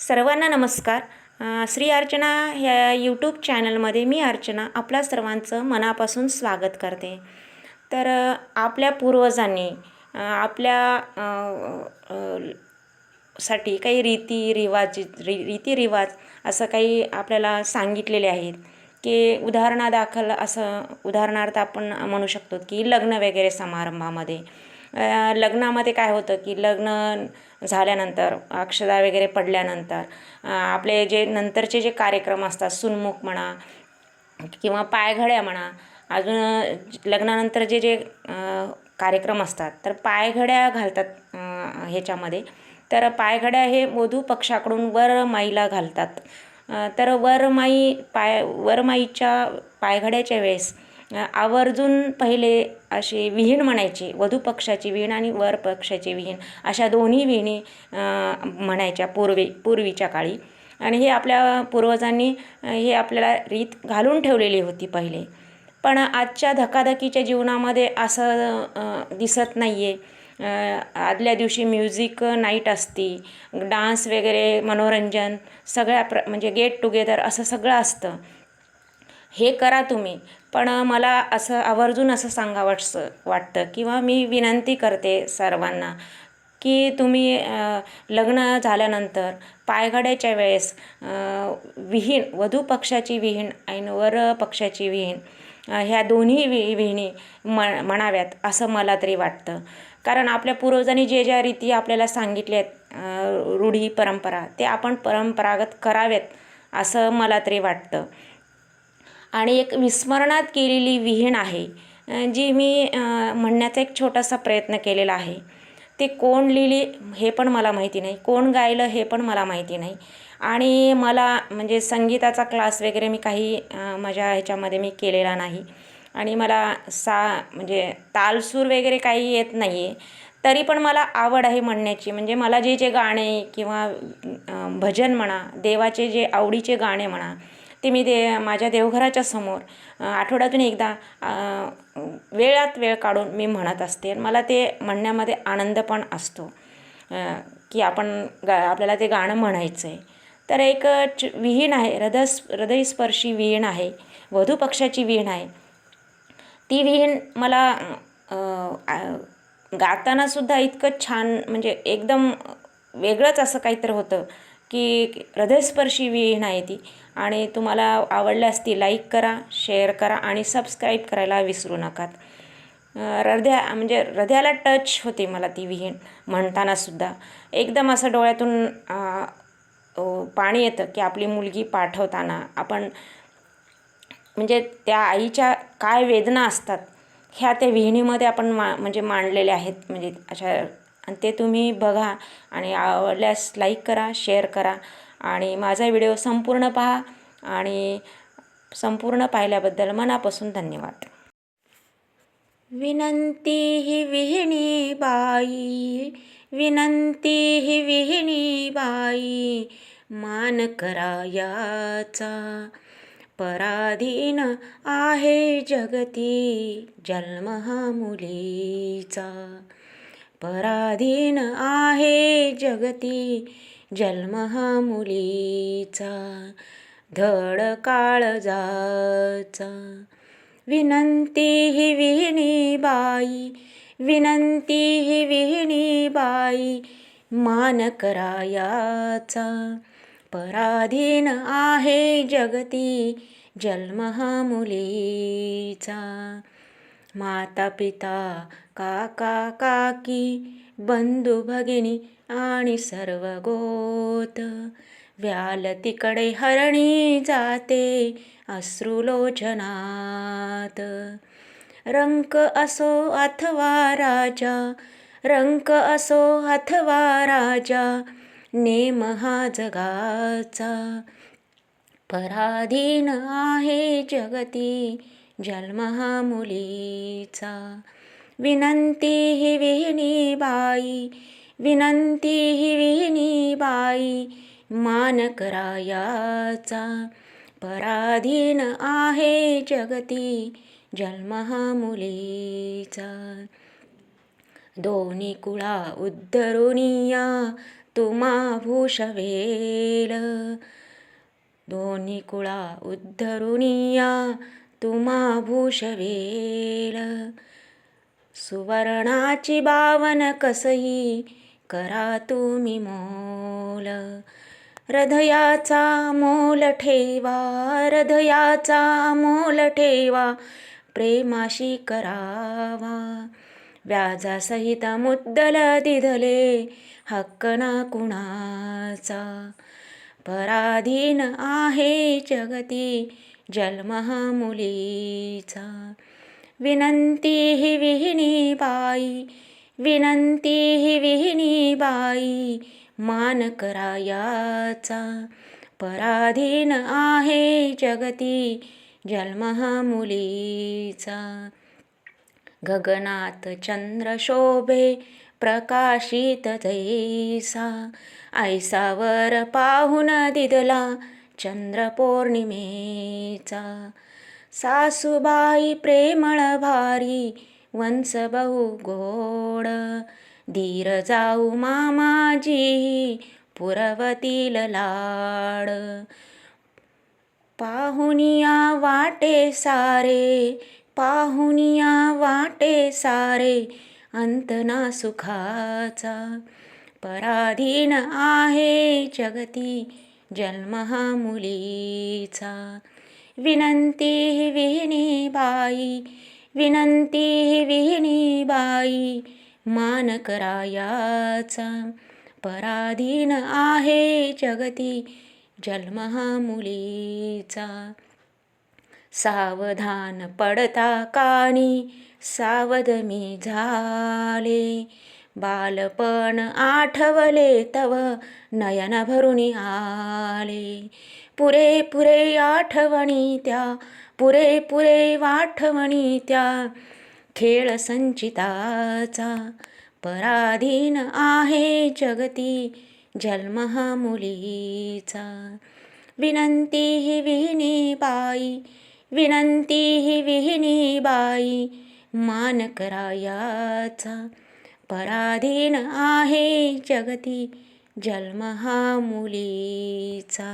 सर्वांना नमस्कार. श्री अर्चना ह्या यूट्यूब चॅनलमध्ये मी अर्चना आपल्या सर्वांचं मनापासून स्वागत करते. तर आपल्या पूर्वजांनी आपल्या साठी काही रीती रिवाज री रीतिरिवाज असं काही आपल्याला सांगितलेले आहेत. की उदाहरणादाखल असं उदाहरणार्थ आपण म्हणू शकतो की लग्न वगैरे समारंभामध्ये. लग्नामध्ये काय होतं की लग्न झाल्यानंतर अक्षदा वगैरे पडल्यानंतर आपले जे नंतरचे जे कार्यक्रम असतात सुनमुख म्हणा किंवा पायघड्या म्हणा अजून लग्नानंतर जे जे कार्यक्रम असतात तर पायघड्या घालतात ह्याच्यामध्ये. तर पायघड्या हे वधू पक्षाकडून वरमाईला घालतात. तर वरमाई पाय वरमाईच्या पायघड्याच्या वेळेस आवर्जून पहिले असे विहीण म्हणायचे वधू पक्षाची विहीण आणि वर पक्षाची विहीण अशा दोन्ही विहिणी म्हणायच्या पूर्वी पूर्वीच्या काळी. आणि हे आपल्या पूर्वजांनी हे आपल्याला रीत घालून ठेवलेली होती पहिले. पण आजच्या धकाधकीच्या जीवनामध्ये असं दिसत नाही आहे आदल्या दिवशी म्युझिक नाईट असती डान्स वगैरे मनोरंजन सगळ्या प्र म्हणजे गेट टुगेदर असं सगळं असतं. हे करा तुम्ही. पण मला असं आवर्जून असं सांगावंसं वाटतं किंवा मी विनंती करते सर्वांना की तुम्ही लग्न झाल्यानंतर पायघड्याच्या वेळेस विहीण वधू पक्षाची विहीण आणि वर पक्षाची विहीण ह्या दोन्ही वि विहिणी म म्हणाव्यात असं मला तरी वाटतं. कारण आपल्या पूर्वजांनी जे ज्या रीती आपल्याला सांगितल्या आहेत रूढी परंपरा ते आपण परंपरागत कराव्यात असं मला तरी वाटतं. आणि एक विस्मरणात गेलेली विहीण आहे. जी मी म्हणण्याचा एक छोटासा प्रयत्न केलेला आहे. ते कोण लिहिली हे पण मला माहिती नाही. कोण गायलं हे पण मला माहिती नाही. आणि मला म्हणजे संगीताचा क्लास वगैरे मी काही माझ्या ह्याच्यामध्ये मी केलेला नाही. आणि मला सा म्हणजे तालसूर वगैरे काही येत नाही आहे तरी पण मला आवड आहे म्हणण्याची. म्हणजे मला जे जे गाणे किंवा भजन म्हणा देवाचे जे आवडीचे गाणे म्हणा ते मी दे माझ्या देवघराच्या समोर आठवड्यातून एकदा वेळात वेळ काढून मी म्हणत असते. आणि मला ते म्हणण्यामध्ये आनंद पण असतो की आपण गा आपल्याला ते गाणं म्हणायचं आहे तर एक च विहीण आहे हृदस हृदयस्पर्शी विहीण आहे वधू पक्षाची विहीण आहे. ती विहीण मला गातानासुद्धा इतकं छान म्हणजे एकदम वेगळंच असं काहीतरी होतं. की हृदयस्पर्शी विहीण आहे ती. आणि तुम्हाला आवडल्यास ती लाईक करा शेअर करा आणि सबस्क्राईब करायला विसरू नका हृदया म्हणजे हृदयाला टच होते मला ती विहीण म्हणतानासुद्धा एकदम असं डोळ्यातून पाणी येतं की आपली मुलगी पाठवताना आपण म्हणजे त्या आईच्या काय वेदना असतात ह्या त्या विहिणीमध्ये आपण मा म्हणजे मांडलेल्या आहेत. म्हणजे अशा आणि ते तुम्ही बघा आणि आवडल्यास लाईक करा शेअर करा. आणि माझा व्हिडिओ संपूर्ण पहा आणि संपूर्ण पाहिल्याबद्दल मनापासून धन्यवाद. विनंती ही विहिणी बाई विनंती ही विहिणी बाई मान करायाचा पराधीन आहे जगती जन्म हा मुलीचा. पराधीन आहे जगती जन्म हा मुलीचा धड काळजाचा विनंती ही विहिणी बाई विनंती ही विहिणी बाई मान करायाचा. पराधीन आहे जगती जन्म हा मुलीचा माता पिता काका काकी बंधू भगिनी आणि सर्व गोत. व्याल तिकडे हरणी जाते अश्रुलोचनात. रंक असो अथवा राजा रंक असो अथवा राजा नेम हा जगाचा. पराधीन आहे जगती जन्म हा मुलीचा विनंती ही विहिणी बाई विनंती ही विहिणी बाई मान करायाचा पराधीन आहे जगती जन्म हा मुलीचा दोन्ही कुळा उद्धरुनिया तुम्हा भूषवेल. दोन्ही कुळा उद्धरुनिया तुम्हा भूषवेल सुवर्णाची बावन कसही करा तुम्ही मोल. हृदयाचा मोल ठेवा हृदयाचा मोल ठेवा प्रेमाशी करावा. व्याजासहित मुद्दल दिधले हक्क ना कुणाचा. पराधीन आहे जगती जन्म हा मुलीचा विनंती ही विहिणी बाई विनंती ही विहिणी बाई मान करायाचा पराधीन आहे जगती जन्म हा मुलीचा गगनात चंद्र शोभे प्रकाशित जैसा ऐसावर पाहून दिदला चंद्र पौर्णिमेचा सासूबाई प्रेमळ भारी वंश बहु गोड. धीर जाऊ मामाजी पुरवतील लाड. पाहुनिया वाटे सारे पाहुनिया वाटे सारे अंतना सुखाचा. पराधीन आहे जगती जन्म हा मुलीचा विनंती विहिणी बाई विनंती विहिणी बाई मान करायाचा पराधीन आहे जगती जन्म हा मुलीचा सावधान पडता काणी सावध मी झाले. बालपण आठवले तव नयन भरून आले. पुरे पुरे आठवणी त्या पुरे पुरे वाठवणी त्या. खेळ संचिताचा पराधीन आहे जगती जन्म हा मुलीचा विनंती ही विहिनी बाई विनंती ही विहिनी बाई मान करायाचा पराधीन आहे जगती जन्म हा मुलीचा